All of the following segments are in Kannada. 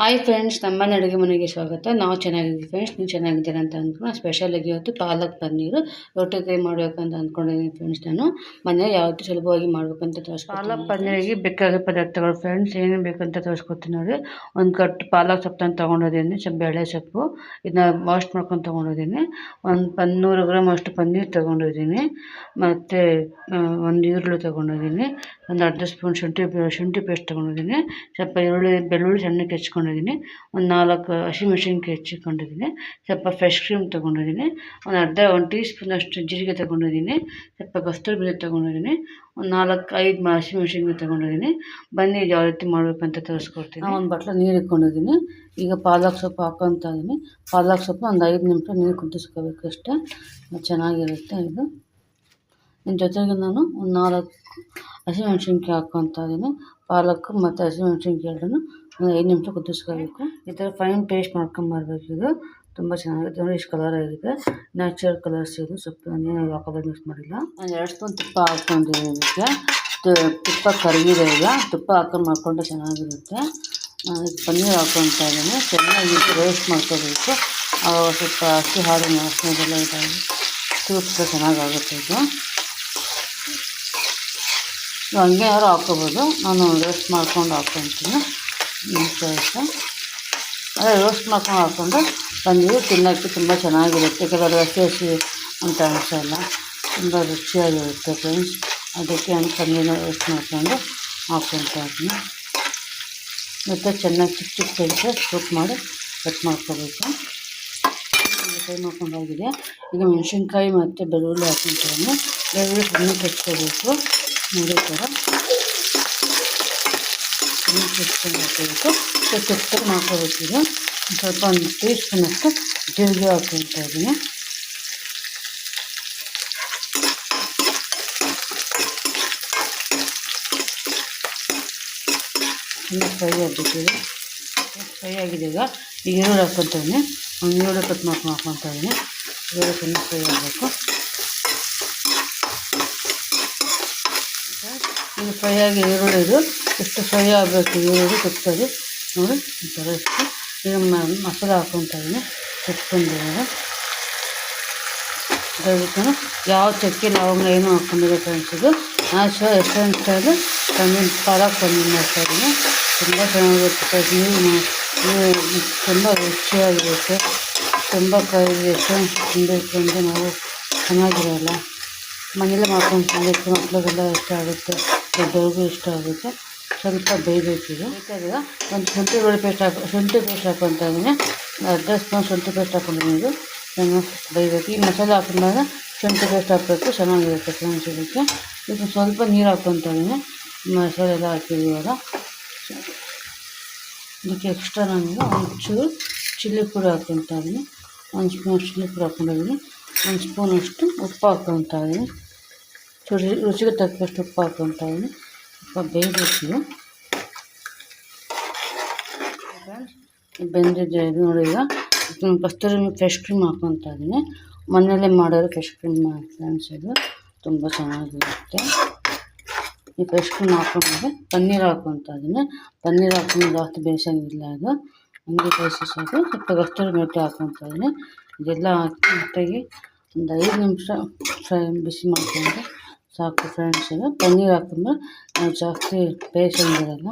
ಹಾಯ್ ಫ್ರೆಂಡ್ಸ್ ನಮ್ಮನೆ ಅಡುಗೆ ಮನೆಗೆ ಸ್ವಾಗತ. ನಾವು ಚೆನ್ನಾಗಿದ್ದೀವಿ ಫ್ರೆಂಡ್ಸ್ ನೀವು ಚೆನ್ನಾಗಿದ್ದೀರ ಅಂತ ಅಂದ್ಕೊಂಡು ಸ್ಪೆಷಲಾಗಿ ಇವತ್ತು ಪಾಲಕ್ ಪನ್ನೀರು, ರೊಟ್ಟಿ ಕೈ ಮಾಡಬೇಕಂತ ಅಂದ್ಕೊಂಡಿದ್ದೀನಿ ಫ್ರೆಂಡ್ಸ್ ನಾನು. ಮನೆ ಯಾವತ್ತೂ ಸುಲಭವಾಗಿ ಮಾಡಬೇಕಂತ ತೋರಿಸ್ಕೊ ಪಾಲಕ್ ಪನ್ನೀರಿಗೆ ಬೇಕಾದ ಪದಾರ್ಥಗಳು ಫ್ರೆಂಡ್ಸ್ ಏನೇನು ಬೇಕಂತ ತೋರಿಸ್ಕೊತೀನಿ ನೋಡಿ. ಒಂದು ಕಟ್ ಪಾಲಕ್ ಸೊಪ್ಪನ್ನು ತೊಗೊಂಡಿದ್ದೀನಿ, ಸ್ವಲ್ಪ ಬೇಳೆ ಸೊಪ್ಪು ಇದನ್ನ ವಾಶ್ ಮಾಡ್ಕೊಂಡು ತೊಗೊಂಡಿದ್ದೀನಿ. ಒಂದು ಪನ್ನೂರು ಗ್ರಾಮ್ ಅಷ್ಟು ಪನ್ನೀರ್ ತೊಗೊಂಡಿದ್ದೀನಿ. ಮತ್ತು ಒಂದು ಈರುಳ್ಳಿ ತೊಗೊಂಡಿದ್ದೀನಿ. ಒಂದು ಅರ್ಧ ಸ್ಪೂನ್ ಶುಂಠಿ ಶುಂಠಿ ಪೇಸ್ಟ್ ತೊಗೊಂಡಿದ್ದೀನಿ. ಸ್ವಲ್ಪ ಈರುಳ್ಳಿ, ಬೆಳ್ಳುಳ್ಳಿ ಸಣ್ಣಕ್ಕೆ ಹೆಚ್ಕೊಂಡಿದ್ದೀನಿ ಒಂದು ನಾಲ್ಕು ಹಸಿಮೆಣ್ಸಿನ್ಕಾಯಿ ಹೆಚ್ಚಿಕೊಂಡಿದ್ದೀನಿ. ಸ್ವಲ್ಪ ಫ್ರೆಶ್ ಕ್ರೀಮ್ ತೊಗೊಂಡಿದ್ದೀನಿ. ಒಂದು ಅರ್ಧ, ಒಂದು ಟೀ ಸ್ಪೂನಷ್ಟು ಜೀರಿಗೆ ತೊಗೊಂಡಿದ್ದೀನಿ. ಸ್ವಲ್ಪ ಕಸ್ತೂರಿ ಬೀಜ ತೊಗೊಂಡಿದ್ದೀನಿ. ಒಂದು ನಾಲ್ಕು, ಐದು ಹಸಿಮೆಣ್ಸಿನ್ಕಾಯಿ ತೊಗೊಂಡಿದ್ದೀನಿ. ಬನ್ನಿ ಯಾವ ರೀತಿ ಮಾಡಬೇಕು ಅಂತ ತೋರಿಸ್ಕೊಡ್ತೀನಿ. ಒಂದು ಬಟ್ಲು ನೀರು ಇಟ್ಕೊಂಡಿದ್ದೀನಿ. ಈಗ ಪಾಲಕ್ ಸೊಪ್ಪು ಹಾಕೊತ ಇದ್ದೀನಿ ಪಾಲಕ್ ಸೊಪ್ಪು ಒಂದು ಐದು ನಿಮಿಷ ನೀರು ಕುದಿಸ್ಕೋಬೇಕು ಅಷ್ಟೇ. ಚೆನ್ನಾಗಿರುತ್ತೆ ಇದು. ನಿಮ್ಮ ಜೊತೆಗೆ ನಾನು ಒಂದು ನಾಲ್ಕು ಹಸಿಮೆಣ್ಸಿನ್ಕಾಯಿ ಹಾಕ್ಕೊತಾ ಇದ್ದೀನಿ ಪಾಲಕ್ ಮತ್ತು ಹಸಿಮೆಣ್ಸಿನ್ಕಾಯಿ ಎರಡನ್ನೂ ಐದು ನಿಮಿಷ ಕುದಿಸ್ಕೋಬೇಕು. ಈ ಥರ ಫೈನ್ ಪೇಸ್ಟ್ ಮಾಡ್ಕೊಂಬರ್ಬೇಕು ಇದು. ತುಂಬ ಚೆನ್ನಾಗಿದೆ. ನೋಡಿ, ಇಷ್ಟು ಕಲರ್ ಆಗಿದೆ. ನ್ಯಾಚುರಲ್ ಕಲರ್ಸ್ ಇದು. ಸ್ವಲ್ಪ ನಾನೇನು ಹಾಕೋದು ಮಿಕ್ಸ್ ಮಾಡಿಲ್ಲ. ಒಂದು ಎರಡು ಸ್ಪೂನ್ ತುಪ್ಪ ಹಾಕ್ಕೊಂಡಿದ್ದೀನಿ ಇದಕ್ಕೆ. ತುಪ್ಪ ಕರಗಿದೆ ಈಗ. ತುಪ್ಪ ಹಾಕೊಂಡು ಮಾಡ್ಕೊಂಡ್ರೆ ಚೆನ್ನಾಗಿರುತ್ತೆ. ಪನ್ನೀರ್ ಹಾಕ್ಕೊತಾ ಇದ್ದೀನಿ. ಚೆನ್ನಾಗಿ ರೋಸ್ಟ್ ಮಾಡ್ಕೋಬೇಕು. ಆವಾಗ ಸ್ವಲ್ಪ ಹಸಿ ಹಾಡಿನ ವಾಸನೆದೆಲ್ಲ ಇದಾಗಿ ಸೂಪ್ ಚೆನ್ನಾಗಾಗುತ್ತೆ ಇದು. ಹಂಗೆ ಯಾರು ಹಾಕ್ಕೋಬೋದು. ನಾನು ರೋಸ್ಟ್ ಮಾಡ್ಕೊಂಡು ಹಾಕ್ಕೊತೀನಿ. ಸ್ವಲ್ಪ ಅದೇ ರೋಸ್ಟ್ ಮಾಡ್ಕೊಂಡು ಹಾಕ್ಕೊಂಡು ಪನ್ನೀರು ತಿನ್ನೋಕ್ಕೆ ತುಂಬ ಚೆನ್ನಾಗಿರುತ್ತೆ. ಕೆಲವರು ಹಸಿ ಹಸಿ ಅಂತ ಅನಿಸಲ್ಲ. ತುಂಬ ರುಚಿಯಾಗಿರುತ್ತೆ ಫ್ರೆಂಡ್ಸ್ ಅದಕ್ಕೆ ನಾನು ಪನ್ನೀರನ್ನ ರೋಸ್ಟ್ ಮಾಡ್ಕೊಂಡು ಹಾಕ್ಕೊತಾ ಇದ್ದೀನಿ. ಮತ್ತು ಚೆನ್ನಾಗಿ ಚಿಕ್ಕ ಚಿಕ್ಕ ಸೈಜ್ ಮಾಡಿ ಕಟ್ ಮಾಡ್ಕೋಬೇಕು. ಫ್ರೈ ಮಾಡ್ಕೊಂಡಾಗಿದೆ ಈಗ ಮೆಣಸಿನ್ಕಾಯಿ ಮತ್ತು ಬೆಳ್ಳುಳ್ಳಿ ಹಾಕ್ಕೊಂತೀನಿ ಬೆಳ್ಳುಳ್ಳಿ ಸಣ್ಣಕ್ಕೆ ಕಟ್ಕೋಬೇಕು ನೋಡಿ ಥರ. ಹೆಚ್ಕೊಂಡು ಹಾಕೋಬೇಕು ಸೊ ಮಾಡ್ಕೋಬೇಕು ಈಗ. ಸ್ವಲ್ಪ ಒಂದು ಟೀ ಜೀರಿಗೆ ಹಾಕೊಳ್ತಾ ಇದ್ದೀನಿ. ಫ್ರೈ ಆಗಿಬಿಟ್ಟಿದೆ. ಫ್ರೈ ಆಗಿದೆ ಈಗ. ಈಗ ಈರುಳ್ಳಿ ಹಾಕ್ಕೊತಾ ಒಂದು ಈರುಳ್ಳಿ ಕಟ್ ಮಾಡ್ಕೊಂಡು ಹಾಕ್ಕೊತಾ ಇದ್ದೀನಿ. ಈರುಳ್ಳಿ ಚೆನ್ನಾಗಿ ಫ್ರೈ ಆಗಬೇಕು. ಈಗ ಫ್ರೈ ಆಗಿ ಈರುಳ್ಳಿ ಇದು ಎಷ್ಟು ಫ್ರೈ ಆಗಬೇಕು ಈರುಳ್ಳಿ ತುಪ್ಪದಲ್ಲಿ ನೋಡಿ, ಈ ಥರ ಇಷ್ಟು ಈಗ ಮಸಾಲೆ ಹಾಕ್ಕೊತಾ ಇದ್ದೀನಿ. ತುಪ್ಪಂದಿರೋದು ದಯವಿಟ್ಟು ಯಾವ ಚಕ್ಕೆ ಲವಂಗ ಏನು ಹಾಕ್ಕೊಂಡಿರೋ ಫ್ರೆಂಡ್ಸ್ ಇದು. Natural restaurant style paneer palak paneer ಮಾಡ್ತಾಯಿದ್ದೀನಿ ತುಂಬ ಚೆನ್ನಾಗಿರುತ್ತೆ ನೀವು ತುಂಬ ರುಚಿಯಾಗಿರುತ್ತೆ. ತುಂಬ ಕೈ ರೆಸ್ಟೋರೆಂಟ್ ತಿನ್ನಬೇಕು ಅಂದರೆ ನಾವು ಚೆನ್ನಾಗಿರೋಲ್ಲ. ಮನೇಲೆ ಮಾಡ್ಕೊಂಡು ತಿನ್ನಬೇಕು ಮಕ್ಳಿಗೆಲ್ಲ ಇಷ್ಟ ಆಗುತ್ತೆ. ದೊಡ್ಡವ್ರಿಗೂ ಇಷ್ಟ ಆಗುತ್ತೆ. ಸ್ವಲ್ಪ ಬೇಯಬೇಕಿದೆ. ಬೇಕಾದಾಗ ಒಂದು ಶುಂಠಿ ಬೆಳ್ಳುಳ್ಳಿ ಪೇಸ್ಟ್ ಹಾಕಿ ಶುಂಠಿ ಪೇಸ್ಟ್ ಹಾಕ್ಕೊತಾ ಇದ್ದೀನಿ ಅರ್ಧ ಸ್ಪೂನ್ ಶುಂಠಿ ಪೇಸ್ಟ್ ಹಾಕೊಂಡಿದ್ದೀನಿ ಇದು. ಚೆನ್ನಾಗಿ ಬೇಯಬೇಕು. ಈ ಮಸಾಲೆ ಹಾಕಿದಾಗ ಶುಂಠಿ ಪೇಸ್ಟ್ ಹಾಕಬೇಕು. ಚೆನ್ನಾಗಿರುತ್ತೆ ಫ್ರೆಂಡ್ಸ್ ಇದಕ್ಕೆ ಇದು ಸ್ವಲ್ಪ ನೀರು ಹಾಕ್ಕೊತಾ ಇದ್ದೀನಿ ಮಸಾಲೆ ಎಲ್ಲ ಹಾಕಿದ್ದೀವಲ್ಲ ಇದಕ್ಕೆ ಎಕ್ಸ್ಟ್ರಾ ನಾನು ಒಂಚೂರು ಚಿಲ್ಲಿ ಪುಡಿ ಹಾಕ್ಕೊತಾ ಇದ್ದೀನಿ ಒಂದು ಸ್ಪೂನ್ ಚಿಲ್ಲಿ ಪುಡಿ ಹಾಕ್ಕೊಂಡಿದ್ದೀನಿ ಒಂದು ಸ್ಪೂನಷ್ಟು ಉಪ್ಪು ಹಾಕ್ಕೊತಾ ಇದ್ದೀನಿ ರುಚಿಗೆ ತಕ್ಕಷ್ಟು ಉಪ್ಪು ಹಾಕ್ಕೊತಾ ಇದ್ದೀನಿ ಬೇಯಬೇಕಿದೆ ಬೆಂದಿದೆ ಇದು ನೋಡಿ ಈಗ. ಕಸ್ತೂರಿ ಫ್ರೆಶ್ ಕ್ರೀಮ್ ಹಾಕ್ಕೊತಾ ಇದ್ದೀನಿ ಮನೆಯಲ್ಲೇ ಮಾಡೋರು ಫ್ರೆಶ್ ಕ್ರೀಮ್ ಫ್ರೆಂಡ್ಸ್ ಇದು ತುಂಬ ಚೆನ್ನಾಗಿರುತ್ತೆ. ಈ ಫ್ರೆಶ್ ಕ್ರೀಮ್ ಹಾಕೊಂಡ್ಮೇಲೆ ಪನ್ನೀರ್ ಹಾಕ್ಕೊತಾ ಇದ್ದೀನಿ ಪನ್ನೀರ್ ಹಾಕೊಂಡು ಜಾಸ್ತಿ ಬೇಯಿಸೋಂಗಿಲ್ಲ ಇದು ಹಂಗೆ ಬೇಯಿಸಿ ಸ್ವಲ್ಪ ಕಸ್ತೂರಿ ಮೆಟ್ಟಿ ಹಾಕ್ಕೊತಾ ಇದ್ದೀನಿ ಇದೆಲ್ಲ ಹಾಕಿ ಒಟ್ಟಾಗಿ ಒಂದು ಐದು ನಿಮಿಷ ಫ್ರೈ ಬಿಸಿ ಮಾಡಿಕೊಂಡ್ರೆ ಸಾಕು ಫ್ರೆಂಡ್ಸ್ ಇದು ಪನ್ನೀರ್ ಹಾಕಿದ್ರೆ ನಾವು ಜಾಸ್ತಿ ಬೇಯಿಸೋಂಗಿರಲ್ಲ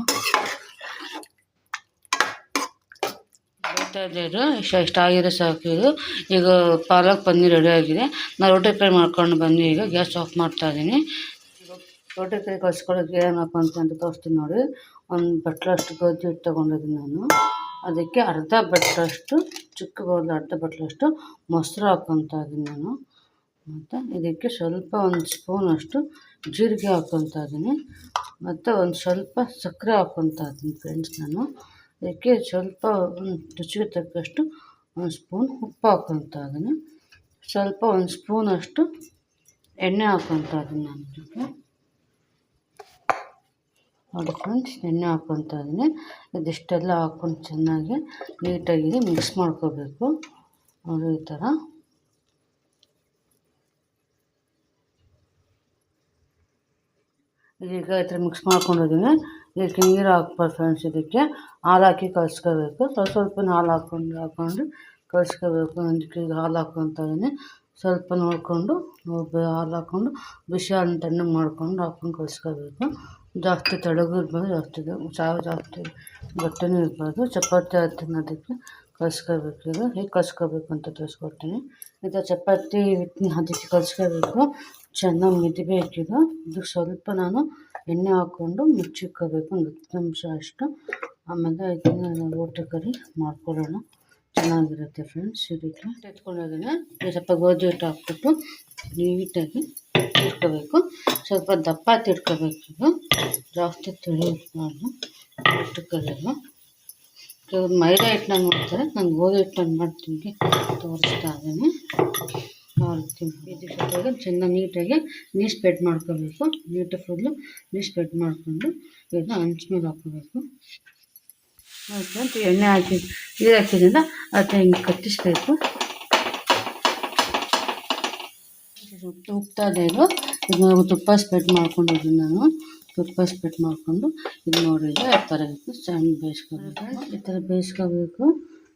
ಬೇಯ್ತಾ ಇದೆ ಇಷ್ಟ ಇಷ್ಟ ಆಗಿದೆ ಸಾಕು ಇದು. ಈಗ ಪಾಲಕ್ ಪನ್ನೀರ್ ರೆಡಿ ಆಗಿದೆ. ನಾನು ರೋಟಿ ಫ್ರೈ ಮಾಡ್ಕೊಂಡು ಬಂದು ಈಗ. ಗ್ಯಾಸ್ ಆಫ್ ಮಾಡ್ತಾ ಇದ್ದೀನಿ. ರೋಟಿ ಫ್ರೈ ಕಳ್ಸ್ಕೊಳ್ಳೋಕೆ ಏನಪ್ಪ ಅಂತಂದು ಅಂತ ತೋರಿಸ್ತೀನಿ ನೋಡಿ. ಒಂದು ಬಟ್ಲಷ್ಟು ಗೋಧಿ ಹಿಟ್ಟು ತೊಗೊಂಡಿದ್ದೀನಿ ನಾನು. ಅದಕ್ಕೆ ಅರ್ಧ ಬಟ್ಲಷ್ಟು ಚಿಕ್ಕ ಗೋಧಿ ಅರ್ಧ ಬಟ್ಲಷ್ಟು ಮೊಸರು ಹಾಕ್ಕೊತಾ ಇದ್ದೀನಿ ನಾನು. ಮತ್ತು ಇದಕ್ಕೆ ಸ್ವಲ್ಪ ಒಂದು ಸ್ಪೂನಷ್ಟು ಜೀರಿಗೆ ಹಾಕ್ಕೊತಾ ಇದ್ದೀನಿ. ಮತ್ತು ಒಂದು ಸ್ವಲ್ಪ ಸಕ್ಕರೆ ಹಾಕ್ಕೊತಾ ಇದ್ದೀನಿ ಫ್ರೆಂಡ್ಸ್ ನಾನು. ಇದಕ್ಕೆ ಸ್ವಲ್ಪ ರುಚಿಗೆ ತಕ್ಕಷ್ಟು ಒಂದು ಸ್ಪೂನ್ ಉಪ್ಪು ಹಾಕ್ಕೊತಾ ಇದ್ದೀನಿ. ಸ್ವಲ್ಪ ಒಂದು ಸ್ಪೂನಷ್ಟು ಎಣ್ಣೆ ಹಾಕ್ಕೊತಾ ಇದ್ದೀನಿ ನಾನು ಇದಕ್ಕೆ. ನೋಡಿ ಫ್ರೆಂಡ್ಸ್ ಎಣ್ಣೆ ಹಾಕ್ಕೊತಾ ಇದ್ದೀನಿ. ಇದಿಷ್ಟೆಲ್ಲ ಹಾಕ್ಕೊಂಡು ಚೆನ್ನಾಗಿ ನೀಟಾಗಿ ಮಿಕ್ಸ್ ಮಾಡ್ಕೋಬೇಕು. ನೋಡಿ ಈ ಥರ. ಈಗ ಮಿಕ್ಸ್ ಮಾಡ್ಕೊಂಡಿದ್ದೀನಿ ಇದಕ್ಕೆ ನೀರು ಹಾಕ್ಬಾರ್ದು ಫ್ರೆಂಡ್ಸ್ ಇದಕ್ಕೆ ಹಾಲು ಹಾಕಿ ಕಲಿಸ್ಕೋಬೇಕು ಸ್ವಲ್ಪ ಸ್ವಲ್ಪ ಹಾಲು ಹಾಕ್ಕೊಂಡು ಹಾಕ್ಕೊಂಡು ಕಲಿಸ್ಕೋಬೇಕು ಈಗ ಹಾಲು ಹಾಕ್ಕೊತಾ ಇದ್ದೀನಿ ಸ್ವಲ್ಪ ನೋಡಿಕೊಂಡು ಹಾಲು ಹಾಕ್ಕೊಂಡು ಬಿಸಿ ಹಾಲು ತಣ್ಣಗೆ ಮಾಡ್ಕೊಂಡು ಹಾಕ್ಕೊಂಡು ಕಲಿಸ್ಕೋಬೇಕು ಜಾಸ್ತಿ ತೆಳ್ಳಗೂ ಇರ್ಬಾರ್ದು, ಜಾಸ್ತಿ ಚಾವು ಜಾಸ್ತಿ ಗಟ್ಟಿನೂ ಇರಬಾರ್ದು. ಚಪಾತಿ ತಿನ್ನೋದಕ್ಕೆ ಕಲಿಸ್ಕೋಬೇಕು ಈಗ. ಹೇಗೆ ಕಲಿಸ್ಕೋಬೇಕು ಅಂತ ತೋರಿಸ್ಕೊಡ್ತೀನಿ ಇದು ಚಪಾತಿ ಅದಕ್ಕೆ ಕಲಿಸ್ಕೋಬೇಕು ಚೆನ್ನಾಗಿ ಮೆದಿಬೇಕಿದು ಇದು ಸ್ವಲ್ಪ ನಾನು ಎಣ್ಣೆ ಹಾಕ್ಕೊಂಡು ಮುಚ್ಚಿಕ್ಕೋಬೇಕು ಒಂದು ಹತ್ತು ನಿಮಿಷ ಅಷ್ಟು. ಆಮೇಲೆ ಇದನ್ನು ರೋಟಿ ಕರಿ ಮಾಡ್ಕೊಳ್ಳೋಣ. ಚೆನ್ನಾಗಿರುತ್ತೆ ಫ್ರೆಂಡ್ಸ್ ಇದಕ್ಕೆ ಎತ್ಕೊಂಡಿದ್ದೀನಿ ಸ್ವಲ್ಪ ಗೋಧಿ ಹಿಟ್ಟು ಹಾಕ್ಬಿಟ್ಟು ನೀಟಾಗಿ ತಿರ್ಕೋಬೇಕು ಸ್ವಲ್ಪ ದಪ್ಪ ತಿರ್ಕೋಬೇಕು ಇದು. ಜಾಸ್ತಿ ತಿಳಿಬಾರ್ದು ಕರಿಯಲ್ಲ ಕೆಲವ್ರು ಮೈದಾ ಹಿಟ್ಟನ್ನ ಮಾಡ್ತಾರೆ ನಾನು ಗೋಧಿ ಹಿಟ್ಟನ್ನು ಮಾಡ್ತೀನಿ. ತೋರಿಸ್ತಾ ಇದ್ದೀನಿ. ಮಾಡ್ತೀನಿ ಇದಕ್ಕೆ ಚೆನ್ನಾಗಿ ನೀಟಾಗಿ ನೀರು ಸ್ಪ್ರೆಡ್ ಮಾಡ್ಕೋಬೇಕು. ನೀಟಾಗಿ ಫುಲ್ಲು ನೀರು ಸ್ಪ್ರೆಡ್ ಮಾಡಿಕೊಂಡು ಇದನ್ನ ಹಂಚ್ ಮೇಲೆ ಹಾಕೋಬೇಕು ಹಾಕೊಂಡು ಎಣ್ಣೆ ಹಾಕಿ ನೀರು ಹಾಕಿದ್ರಿಂದ ಅದನ್ನ ಹಿಂಗೆ ಕಟ್ಟಿಸ್ಬೇಕು. ಉಪ್ತಾ ಇದೆ ಇದು. ಇದು ತುಪ್ಪ ಸ್ಪ್ರೆಡ್ ಮಾಡ್ಕೊಂಡಿದ್ದೀನಿ ನಾನು ತುಪ್ಪ ಸ್ಪ್ರೆಡ್ ಮಾಡಿಕೊಂಡು ಇದು ನೋಡಿದ್ರೆ ಆ ಥರ ಇತ್ತು ಬೇಯಿಸ್ಕೋಬೇಕು. ಈ ಥರ ಬೇಯಿಸ್ಕೋಬೇಕು.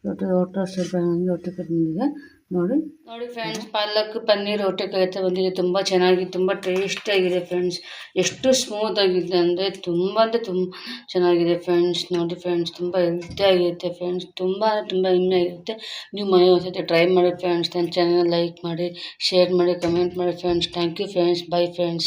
ರೊಟ್ಟಿ ರೊಟ್ಟಿ ಸ್ವಲ್ಪ ರೊಟ್ಟಿ ಕಟ್ಟಿದೆ ನೋಡಿ. ನೋಡಿ ಫ್ರೆಂಡ್ಸ್, ಪಾಲಕ್, ಪನ್ನೀರ್ ರೊಟ್ಟಿ ಕಾಯ್ತಾ ಬಂದಿದೆ. ತುಂಬ ಚೆನ್ನಾಗಿ, ತುಂಬ ಟೇಸ್ಟಿಯಾಗಿದೆ ಫ್ರೆಂಡ್ಸ್. ಎಷ್ಟು ಸ್ಮೂತ್ ಆಗಿದೆ ಅಂದರೆ ತುಂಬ ಅಂದರೆ ತುಂಬ ಚೆನ್ನಾಗಿದೆ ಫ್ರೆಂಡ್ಸ್. ನೋಡಿ ಫ್ರೆಂಡ್ಸ್, ತುಂಬ ಹೆಲ್ತಿಯಾಗಿರುತ್ತೆ ಫ್ರೆಂಡ್ಸ್. ತುಂಬ ಅಂದರೆ ತುಂಬ ಇನ್ನೂ ಆಗಿರುತ್ತೆ ನೀವು ಮನೆ ಒಂದ್ಸತಿ ಟ್ರೈ ಮಾಡಿ ಫ್ರೆಂಡ್ಸ್. ನನ್ನ ಚಾನಲ್ ಲೈಕ್ ಮಾಡಿ ಶೇರ್ ಮಾಡಿ ಕಮೆಂಟ್ ಮಾಡಿ friends. Thank you friends. Bye friends.